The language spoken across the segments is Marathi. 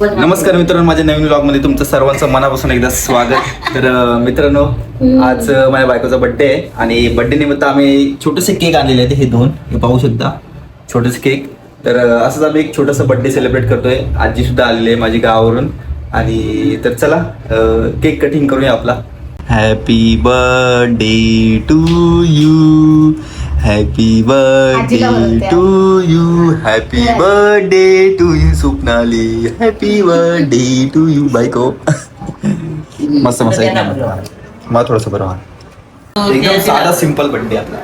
नमस्कार मित्रांनो माझ्या नवीन ब्लॉगमध्ये तुमचं सर्वांचं मनापासून एकदा स्वागत. तर मित्रांनो आज माझ्या बायकोचा बर्थडे आहे आणि बर्थडे निमित्त आम्ही छोटेसे केक आणलेले आहेत हे दोन. हे पाहू शकता. छोटेसे केक तर असंच आम्ही एक छोटासा बर्थडे सेलिब्रेट करतोय. आजी सुद्धा आलेली आहे माझी गावावरून. आणि तर चला केक कटिंग करूया आपला. Happy birthday to you happy birthday. To you happy birthday to you Swapnali. Happy birthday to you बायको. मस्त मस्त. एक नंबर. मला थोडस बरं वाट. एकदम साधा सिंपल बर्थडे आपला.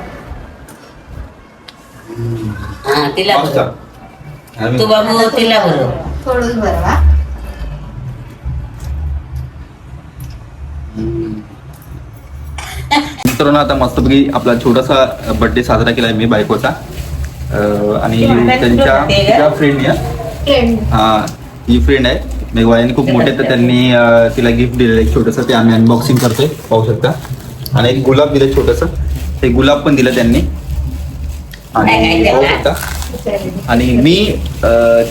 हा तिला मस्त. बरोबर आणि तू बाबू तिला बरोबर थोडं बरं मित्रांनो आता मस्तपैकी आपला छोटासा बर्थडे साजरा केलाय मी बायकोचा. आणि त्यांच्या तिच्या फ्रेंड हा ही फ्रेंड आहे. मेघवाळ्याने खूप मोठे तर त्यांनी तिला गिफ्ट दिलेलं आहे. छोटंसं ते आम्ही अनबॉक्सिंग करतोय पाहू शकता. आणि एक गुलाब दिलं छोटंसं. ते गुलाब पण दिलं त्यांनी. आणि पाहू शकता. आणि मी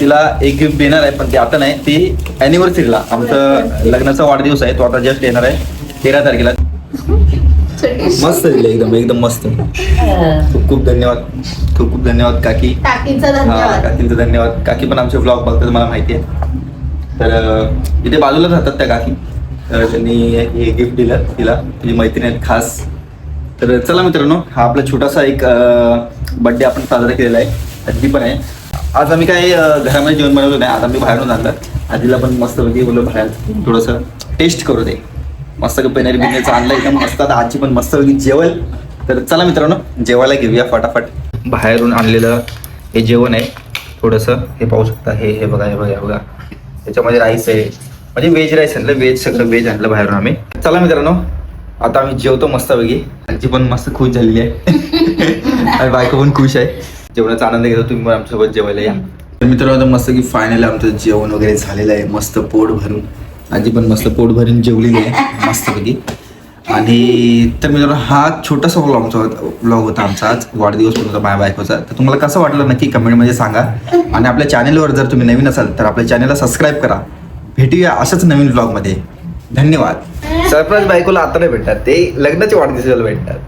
तिला एक गिफ्ट देणार आहे पण ते आता नाही. ती अॅनिव्हर्सरीला आमचं लग्नाचा वाढदिवस आहे. तो आता जस्ट येणार आहे. तेरा तारखेला. मस्त दिलं एकदम एकदम मस्त. खूप खूप धन्यवाद खूप खूप धन्यवाद काकी. हा धन्यवाद. काकींचं धन्यवाद. काकी पण आमचे ब्लॉग बघतात मला माहिती आहे. तर अं, इथे बाजूला राहतात त्या काकी. तर त्यांनी हे गिफ्ट दिलं तिला. तुझी मैत्रीण आहेत खास. तर चला मित्रांनो हा आपला छोटासा एक बर्थडे आपण साजरा केलेला आहे. आजी पण आहे. आज आम्ही काय अं, घरामध्ये जेवण बनवलं नाही आज आम्ही बाहेरून आणलं. आजीला पण मस्त बोललो बाहेर. थोडंसं टेस्ट करू दे. मस्त पनीर बिनेचं आणलं एकदम मस्त आता आजी पण मस्त जेवल तर चला मित्रांनो जेवायला घेऊया फटाफट. बाहेरून आणलेलं हे जेवण आहे. थोडंसं हे पाहू शकता हे हे बघा हे बघा हे बघा. त्याच्यामध्ये राईस आहे. म्हणजे व्हेज राईस आणलं व्हेज सगळं व्हेज आणलं बाहेरून आम्ही. चला मित्रांनो आता आम्ही जेवतो मस्त वेगळी आजी पण मस्त खुश झालेली आहे. आणि बायको पण खुश आहे. जेवणाचा आनंद घेतो तुम्ही पण आमच्यासोबत जेवायला या. तर मित्रांनो मस्त की फायनल आमचं जेवण वगैरे झालेलं आहे. मस्त पोट भरून. आजी पण मस्त पोट भरून जेवलेली आहे मस्तपैकी. आणि तर मित्रांनो हा छोटासा ब्लॉग आमचा ब्लॉग होता आमचा आज वाढदिवस पण होता माझ्या बायकोचा. तर तुम्हाला कसं वाटलं नक्की कमेंटमध्ये सांगा. आणि आपल्या चॅनेलवर जर तुम्ही नवीन असाल तर आपल्या चॅनलला सबस्क्राईब करा. भेटूया अशाच नवीन ब्लॉगमध्ये धन्यवाद. सरप्राईज बायकोला आता नाही भेटतात ते लग्नाच्या वाढदिवसाला भेटतात